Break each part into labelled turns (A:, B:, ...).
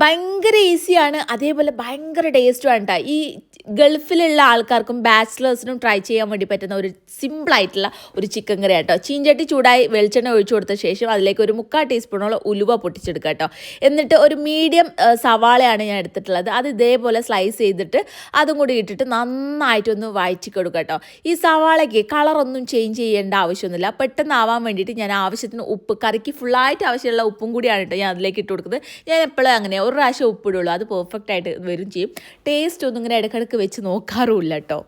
A: ഭയങ്കര ഈസിയാണ് അതേപോലെ ഭയങ്കര ടേസ്റ്റുമാണ് ഈ ഗൾഫിലുള്ള ആൾക്കാർക്കും ബാച്ചിലേഴ്സിനും ട്രൈ ചെയ്യാൻ വേണ്ടി പറ്റുന്ന ഒരു സിമ്പിളായിട്ടുള്ള ഒരു ചിക്കൻ കറി കേട്ടോ ചീഞ്ചട്ടി ചൂടായി വെളിച്ചെണ്ണ ഒഴിച്ചു കൊടുത്ത ശേഷം അതിലേക്ക് ഒരു മുക്കാൽ ടീസ്പൂണോളം ഉലുവ പൊട്ടിച്ചെടുക്കുക കേട്ടോ എന്നിട്ട് ഒരു മീഡിയം സവാളയാണ് ഞാൻ എടുത്തിട്ടുള്ളത്. അത് ഇതേപോലെ സ്ലൈസ് ചെയ്തിട്ട് അതും കൂടി ഇട്ടിട്ട് നന്നായിട്ടൊന്ന് വഴറ്റി കൊടുക്കുക കേട്ടോ ഈ സവാളയ്ക്ക് കളറൊന്നും ചേഞ്ച് ചെയ്യേണ്ട ആവശ്യമൊന്നുമില്ല. പെട്ടെന്ന് ആവാൻ വേണ്ടിയിട്ട് ഞാൻ ആവശ്യത്തിന് ഉപ്പ് കറിക്ക് ഫുള്ളായിട്ട് ആവശ്യമുള്ള ഉപ്പും കൂടിയാണ് കേട്ടോ ഞാൻ അതിലേക്ക് ഇട്ട് കൊടുക്കുന്നത്. ഞാൻ എപ്പോഴും അങ്ങനെ ഒരു പ്രാവശ്യം ഉപ്പിടുള്ളൂ. അത് പെർഫെക്റ്റ് ആയിട്ട് വരും ചെയ്യും. ടേസ്റ്റ് ഒന്നും ഇങ്ങനെ ഇടയ്ക്കിടയ്ക്ക് വെച്ച് നോക്കാറുമില്ല കേട്ടോ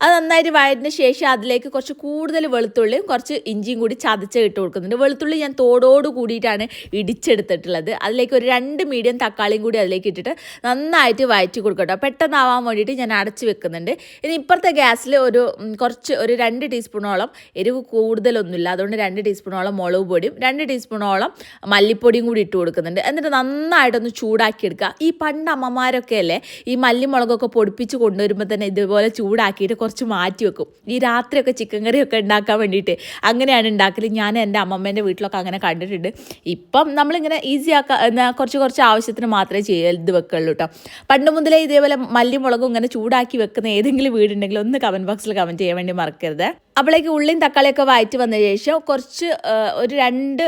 A: അത് നന്നായിട്ട് വഴറ്റിന് ശേഷം അതിലേക്ക് കുറച്ച് കൂടുതൽ വെളുത്തുള്ളിയും കുറച്ച് ഇഞ്ചിയും കൂടി ചതച്ച് ഇട്ട് കൊടുക്കുന്നുണ്ട്. വെളുത്തുള്ളി ഞാൻ തോടോട് കൂടിയിട്ടാണ് ഇടിച്ചെടുത്തിട്ടുള്ളത്. അതിലേക്ക് ഒരു രണ്ട് മീഡിയം തക്കാളിയും കൂടി അതിലേക്ക് ഇട്ടിട്ട് നന്നായിട്ട് വയറ്റി കൊടുക്കട്ടോ. പെട്ടെന്നാവാൻ വേണ്ടിയിട്ട് ഞാൻ അടച്ച് വെക്കുന്നുണ്ട്. ഇനി ഇപ്പുറത്തെ ഗ്യാസിൽ ഒരു കുറച്ച് ഒരു രണ്ട് ടീസ്പൂണോളം എരിവ് കൂടുതലൊന്നുമില്ല. അതുകൊണ്ട് രണ്ട് ടീസ്പൂണോളം മുളക് പൊടിയും രണ്ട് ടീസ്പൂണോളം മല്ലിപ്പൊടിയും കൂടി ഇട്ട് കൊടുക്കുന്നുണ്ട്. എന്നിട്ട് നന്നായിട്ടൊന്ന് ചൂടാക്കി എടുക്കുക. ഈ പണ്ട് അമ്മമാരൊക്കെ അല്ലേ ഈ മല്ലിമുളകൊക്കെ പൊടിപ്പിച്ച് കൊണ്ടുവരുമ്പോൾ തന്നെ ഇതുപോലെ ചൂടാക്കിയിട്ട് കുറച്ച് മാറ്റി വെക്കും. ഈ രാത്രിയൊക്കെ ചിക്കൻ കറിയൊക്കെ ഉണ്ടാക്കാൻ വേണ്ടിയിട്ട് അങ്ങനെയാണ് ഉണ്ടാക്കൽ ഞാൻ എന്റെ അമ്മമ്മേന്റെ വീട്ടിലൊക്കെ അങ്ങനെ കണ്ടിട്ടുണ്ട്. ഇപ്പം നമ്മളിങ്ങനെ ഈസി ആക്കാൻ എന്നാൽ കുറച്ച് കുറച്ച് ആവശ്യത്തിന് മാത്രമേ ചെയ്ത് വെക്കുള്ളൂ കേട്ടോ പണ്ട് മുതലേ ഇതേപോലെ മല്ലിമുളകും ഇങ്ങനെ ചൂടാക്കി വെക്കുന്ന ഏതെങ്കിലും വീടുണ്ടെങ്കിൽ ഒന്ന് കമന്റ് ബോക്സിൽ കമന്റ് ചെയ്യാൻ വേണ്ടി മറക്കരുത്. അപ്പോഴേക്ക് ഉള്ളിയും തക്കാളിയൊക്കെ വഴറ്റി വന്ന ശേഷം കുറച്ച് ഒരു രണ്ട്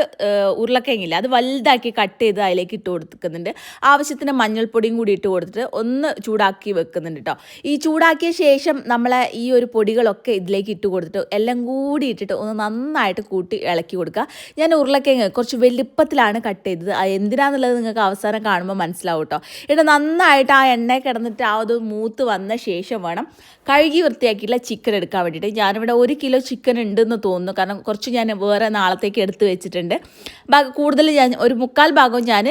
A: ഉരുളക്കിഴങ്ങില്ല അത് വലുതാക്കി കട്ട് ചെയ്ത് അതിലേക്ക് ഇട്ട് കൊടുക്കുന്നുണ്ട്. ആവശ്യത്തിന് മഞ്ഞൾപ്പൊടിയും കൂടി ഇട്ട് കൊടുത്തിട്ട് ഒന്ന് ചൂടാക്കി വെക്കുന്നുണ്ട് കേട്ടോ ഈ ചൂടാക്കിയ ശേഷം നമ്മളെ ഈ ഒരു പൊടികളൊക്കെ ഇതിലേക്ക് ഇട്ട് കൊടുത്തിട്ട് എല്ലാം കൂടി ഇട്ടിട്ട് ഒന്ന് നന്നായിട്ട് കൂട്ടി ഇളക്കി കൊടുക്കുക. ഞാൻ ഉരുളക്കിഴങ്ങ് കുറച്ച് വലിപ്പത്തിലാണ് കട്ട് ചെയ്തത്. എന്തിനാന്നുള്ളത് നിങ്ങൾക്ക് അവസാനം കാണുമ്പോൾ മനസ്സിലാവും കേട്ടോ ഇവിടെ നന്നായിട്ട് ആ എണ്ണ കിടന്നിട്ട് ആ അത് മൂത്ത് വന്ന ശേഷം വേണം കഴുകി വൃത്തിയാക്കിയിട്ടുള്ള ചിക്കൻ എടുക്കാൻ വേണ്ടിയിട്ട്. ഞാനിവിടെ ഒരു കിലോ ചിക്കൻ ഉണ്ടെന്ന് തോന്നുന്നു. കാരണം കുറച്ച് ഞാൻ വേറെ നാളത്തേക്ക് എടുത്ത് വെച്ചിട്ടുണ്ട്. കൂടുതൽ ഞാൻ ഒരു മുക്കാൽ ഭാഗവും ഞാൻ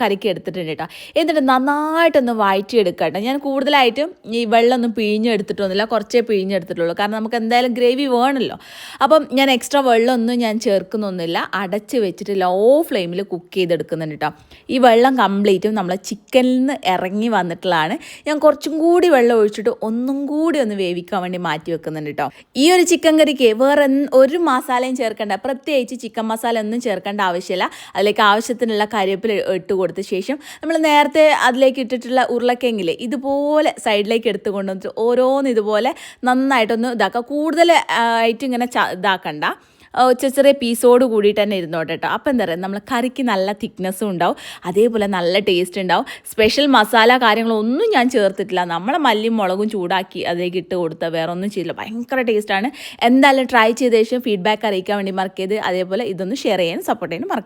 A: കറിക്ക് എടുത്തിട്ടുണ്ട് കേട്ടോ. എന്നിട്ട് നന്നായിട്ടൊന്ന് വഴറ്റിയെടുക്കട്ടെ കേട്ടോ ഞാൻ കൂടുതലായിട്ടും ഈ വെള്ളമൊന്നും പിഴിഞ്ഞെടുത്തിട്ടൊന്നുമില്ല കുറച്ചേ പിഴിഞ്ഞെടുത്തിട്ടുള്ളൂ കാരണം നമുക്ക് എന്തായാലും ഗ്രേവി വേണമല്ലോ. അപ്പം ഞാൻ എക്സ്ട്രാ വെള്ളമൊന്നും ഞാൻ ചേർക്കുന്നൊന്നുമില്ല. അടച്ച് വെച്ചിട്ട് ലോ ഫ്ലെയിമിൽ കുക്ക് ചെയ്തെടുക്കുന്നുണ്ട് കേട്ടോ. ഈ വെള്ളം കംപ്ലീറ്റും നമ്മളെ ചിക്കനിൽ നിന്ന് ഇറങ്ങി വന്നിട്ടുള്ളതാണ്. ഞാൻ കുറച്ചും കൂടി വെള്ളം ഒഴിച്ചിട്ട് ഒന്നും കൂടി ഒന്ന് വേവിക്കാൻ വേണ്ടി മാറ്റി വെക്കുന്നുണ്ട് കേട്ടോ. ഈ ഒരു ചിക്കൻ കറിക്ക് വേറെ ഒരു മസാലയും ചേർക്കേണ്ട. പ്രത്യേകിച്ച് ചിക്കൻ മസാല ഒന്നും ചേർക്കേണ്ട ആവശ്യമില്ല. അതിലേക്ക് ആവശ്യത്തിനുള്ള കറിവേപ്പില ഇട്ട് കൊടുത്ത ശേഷം നമ്മൾ നേരത്തെ അതിലേക്ക് ഇട്ടിട്ടുള്ള ഉരുളക്കെങ്കിൽ ഇതുപോലെ സൈഡിലേക്ക് എടുത്ത് കൊണ്ടുവന്നിട്ട് ഓരോന്ന് ഇതുപോലെ നന്നായിട്ടൊന്ന് ഇതാക്കുക കൂടുതൽ ആയിട്ട് ഇങ്ങനെ ഇതാക്കണ്ട. ചെറിയ പീസോട് കൂടിയിട്ട് തന്നെ ഇരുന്നോട്ടെ കേട്ടോ. അപ്പം എന്താ പറയുക നമ്മൾ കറിക്ക് നല്ല തിക്നെസ്സും ഉണ്ടാവും. അതേപോലെ നല്ല ടേസ്റ്റ് ഉണ്ടാവും. സ്പെഷ്യൽ മസാല കാര്യങ്ങളൊന്നും ഞാൻ ചേർത്തിട്ടില്ല. നമ്മളെ മല്ലിയും മുളകും ചൂടാക്കി അതിലേക്ക് ഇട്ട് കൊടുത്ത വേറെ ഒന്നും ചെയ്തില്ല ഭയങ്കര ടേസ്റ്റാണ് എന്തായാലും ട്രൈ ചെയ്ത ശേഷം ഫീഡ്ബാക്ക് അറിയിക്കാൻ വേണ്ടി മറക്കരുത് അതേപോലെ ഇതൊന്ന് ഷെയർ ചെയ്യാനും സപ്പോർട്ട് ചെയ്യാനും മറക്കരുത്.